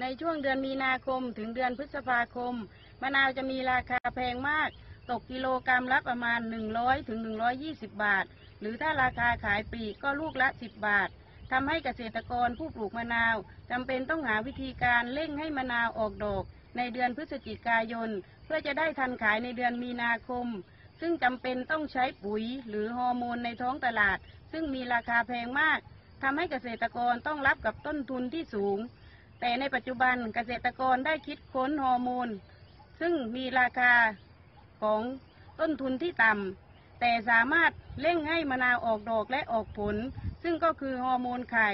ในช่วงเดือนมีนาคมถึงเดือนพฤษภาคม มะนาวจะมีราคาแพงมาก ตกกิโลกรรัมละประมาณ 100ถึง120 บาท หรือถ้าราคาขายปลีกก็ลูกละ 10 บาททำให้เกษตรกรผู้ปลูกมะนาวจำเป็นต้องหาวิธีการเร่งให้มะนาวออกดอก ในเดือนพฤศจิกายน เพื่อจะได้ทันขายในเดือนมีนาคม ซึ่งจำเป็นต้องใช้ปุ๋ยหรือฮอร์โมนในท้องตลาด ซึ่งมีราคาแพงมากทำให้เกษตรกรต้องรับกับต้นทุนที่สูง แต่ในปัจจุบันเกษตรกรได้คิดค้นฮอร์โมน ซึ่งมีราคาของต้นทุนที่ต่ำแต่สามารถเร่งให้มะนาวออกดอกและออกผล ซึ่งก็คือฮอร์โมนไข่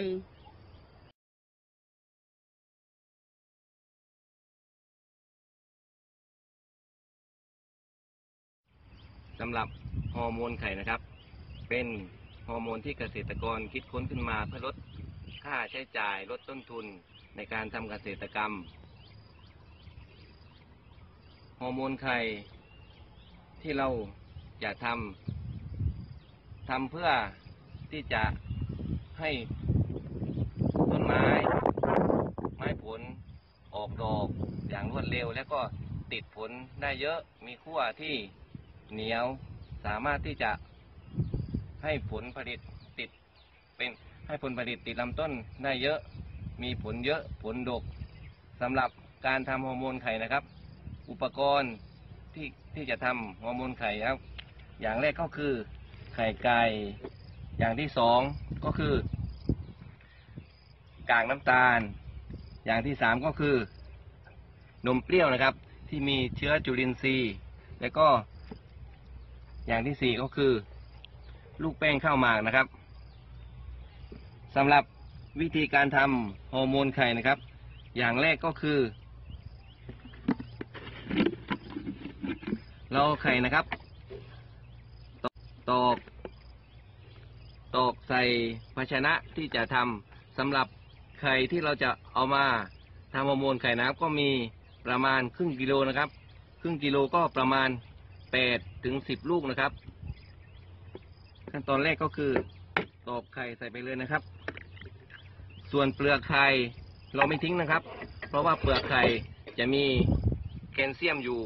สำหรับฮอร์โมนไข่นะครับ เป็นฮอร์โมนที่เกษตรกรคิดค้นขึ้นมาเพื่อลดค่าใช้จ่ายลดต้นทุน ในการทำเกษตรกรรม ฮอร์โมนไข่ที่เราจะทำทำเพื่อที่จะให้ต้นไม้ ไม้ผลออกดอกอย่างรวดเร็ว แล้วก็ติดผลได้เยอะมีขั้วที่เหนียวสามารถที่จะให้ผลผลิตติดเป็นให้ผลผลิตติดลำต้นได้เยอะ มีผลเยอะผลดกสำหรับการทำฮอร์โมนไข่นะครับ อุปกรณ์ที่ที่จะทำฮอร์โมนไข่ครับ อย่างแรกก็คือไข่ไก่อย่างที่สองก็คือกากน้ำตาล อย่างที่สามก็คือ นมเปรี้ยวนะครับ ที่มีเชื้อจุลินทรีย์ แล้วก็อย่างที่สี่ก็คือ ลูกแป้งข้าวหมากนะครับสำหรับ วิธีการทำฮอร์โมนไข่นะครับ อย่างแรกก็คือ เราไข่นะครับ ตอกตอกตอกใส่ภาชนะที่จะทำสำหรับไข่ที่เราจะเอามาทำฮอร์โมนไข่นะครับก็มีประมาณครึ่งกิโลนะครับ ครึ่งกิโลก็ประมาณแปดถึงสิบลูกนะครับ ขั้นตอนแรกก็คือตอกไข่ใส่ไปเลยนะครับ ส่วนเปลือกไข่เราไม่ทิ้งนะครับ เพราะว่าเปลือกไข่จะมีแคลเซียมอยู่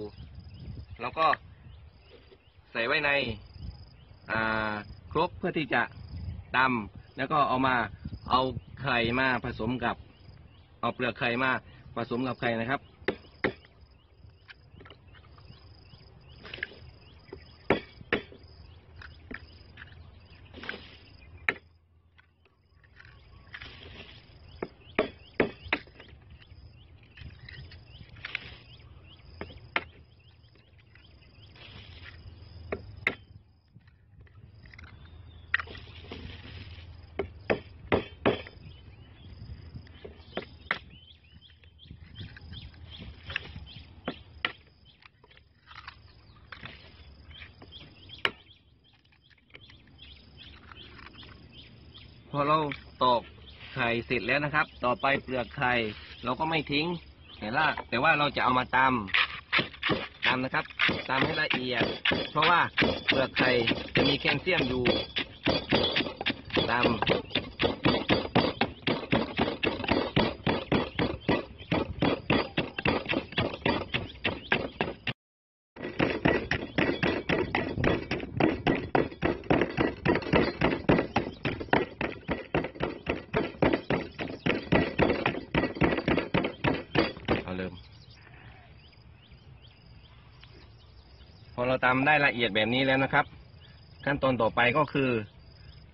เราก็ใส่ไว้ในครกเพื่อที่จะตำแล้วก็เอามาเอาไข่มาผสมกับ เอาเปลือกไข่มาผสมกับไข่นะครับ พอเราตอกไข่เสร็จแล้วนะครับ ต่อไปเปลือกไข่เราก็ไม่ทิ้งแต่ละแต่ว่าเราจะเอามาตำตำนะครับตำให้ละเอียด เพราะว่าเปลือกไข่จะมีแคลเซียมอยู่ตำ เอาเริ่ม พอ เราตำได้ละเอียดแบบนี้แล้วนะครับ ขั้นตอนต่อไปก็คือ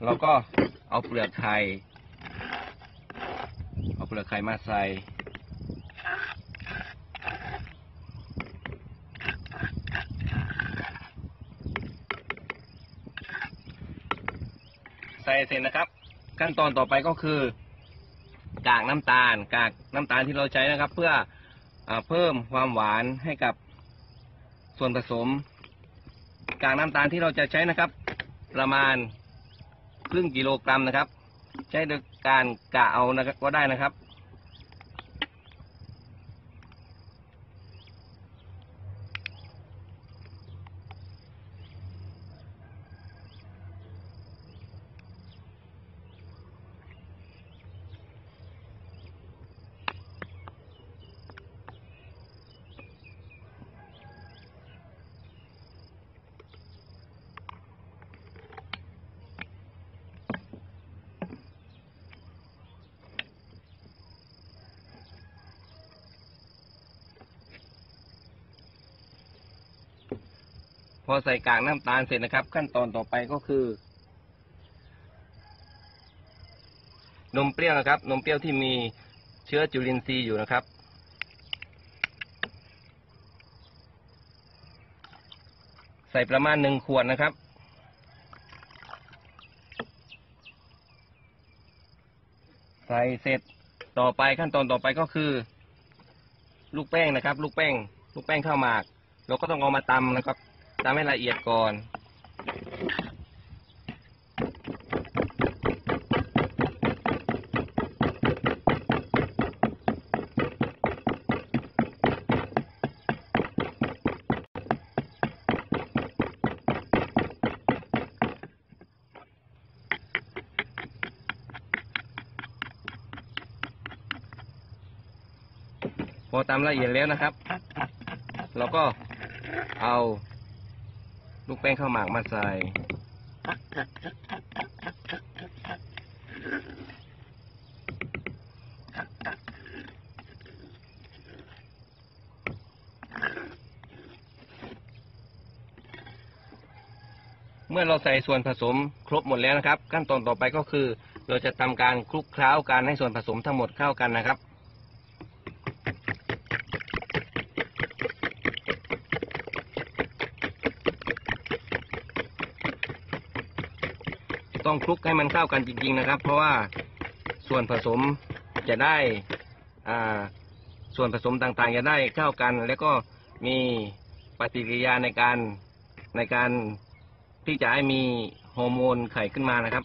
เราก็เอาเปลือกไข่เอาเปลือกไข่มาใส่ใส่เสร็จนะครับ ขั้นตอนต่อไปก็คือกากน้ำตาล กากน้ำตาลที่เราใช้นะครับ เพื่ออเพิ่มความหวานให้กับส่วนผสม กากน้ำตาลที่เราจะใช้นะครับ ประมาณครึ่งกิโลกรัมนะครับ ใช้โดยการกะเอานะครับก็ได้นะครับ อใส่กากน้ำตาลเสร็จนะครับ ขั้นตอนต่อไปก็คือนมเปรี้ยวนะครับ นมเปรี้ยวที่มีเชื้อจุลินทรีย์อยู่นะครับ ใส่ประมาณหนึ่งขวดนะครับ ใส่เสร็จต่อไปขั้นตอนต่อไปก็คือ ลูกแป้งนะครับ ลูกแป้ง ลูกแป้งข้าวหมาก เราก็ต้องเอามาตำนะครับ ตำให้ละเอียดก่อนพอตำละเอียดแล้วนะครับ เราก็เอา ลูกแป้งข้าวหมากมาใส่เมื่อเราใส่ส่วนผสมครบหมดแล้วนะครับ ขั้นตอนต่อไปก็คือ เราจะทำการคลุกเคล้าการให้ส่วนผสมทั้งหมดเข้ากันนะครับ ต้องคลุกให้มันเข้ากันจริง ๆนะครับ เพราะว่าส่วนผสมจะได้ส่วนผสมต่างๆ จะได้เข้ากัน แล้วก็มีปฏิกิริยาในการในการที่จะให้มีฮอร์โมนไข่ขึ้นมานะครับ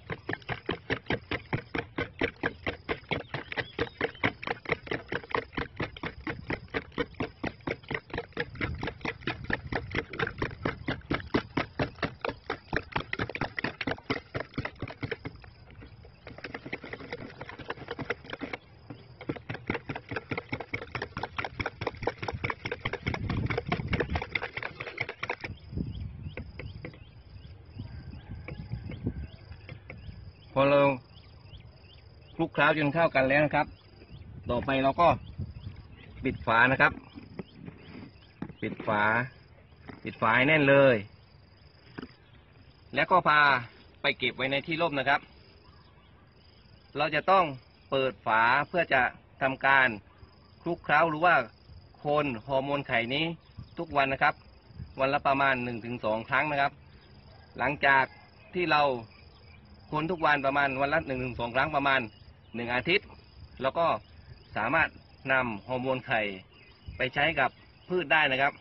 พอเราค ลุกเคล้าจนเข้ากันแล้วนะครับ ต่อไปเราก็ปิดฝานะครับ ปิดฝา ปิดฝาให้แน่นเลย แล้วก็พาไปเก็บไว้ในที่ร่มนะครับ เราจะต้องเปิดฝาเพื่อจะทำการคลุกเคล้าหรือว่าคนฮอร์โมนไข่นี้ทุกวันนะครับ วันละประมาณหนึ่งถึงสองครั้งนะครับ หลังจากที่เราคนทุกวันประมาณวันละหนึ่งถึงสองครั้งประมาณ หนึ่งอาทิตย์ แล้วก็สามารถนำฮอร์โมนไข่ไปใช้กับพืชได้นะครับ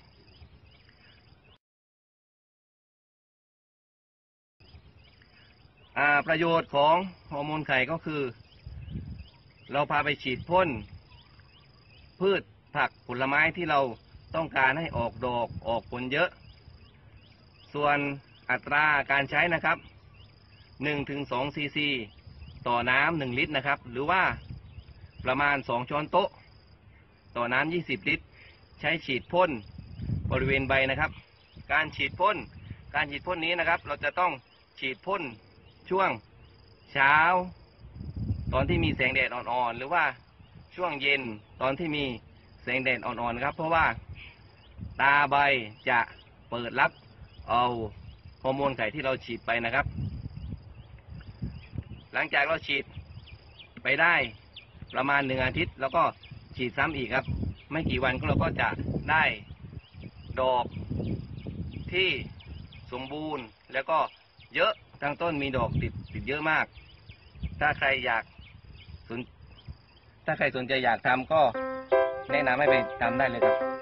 ประโยชน์ของฮอร์โมนไข่ก็คือ เราพาไปฉีดพ่น พืชผักผลไม้ที่เราต้องการให้ออกดอกออกผลเยอะ ส่วนอัตราการใช้นะครับหนึ่งถึงสองซีซี ต่อน้ำหนึ่งลิตรนะครับ หรือว่าประมาณสองช้อนโต๊ะ ต่อน้ำยี่สิบลิตร ใช้ฉีดพ่นบริเวณใบนะครับ การฉีดพ่นการฉีดพ่นนี้นะครับ เราจะต้องฉีดพ่นช่วงเช้า ตอนที่มีแสงแดดอ่อนๆหรือว่าช่วงเย็นตอนที่มีแสงแดดอ่อนๆครับ เพราะว่าตาใบจะเปิดรับเอาฮอร์โมนไข่ที่เราฉีดไปนะครับ หลังจากเราฉีดไปได้ประมาณหนึ่งอาทิตย์แล้วก็ฉีดซ้ำอีกครับ ไม่กี่วันเราก็จะได้ดอกที่สมบูรณ์แล้วก็เยอะทั้งต้นมีดอกติดติดเยอะมาก ถ้าใครอยากสนถ้าใครสนใจอยากทำก็แนะนำให้ไปทำได้เลยครับ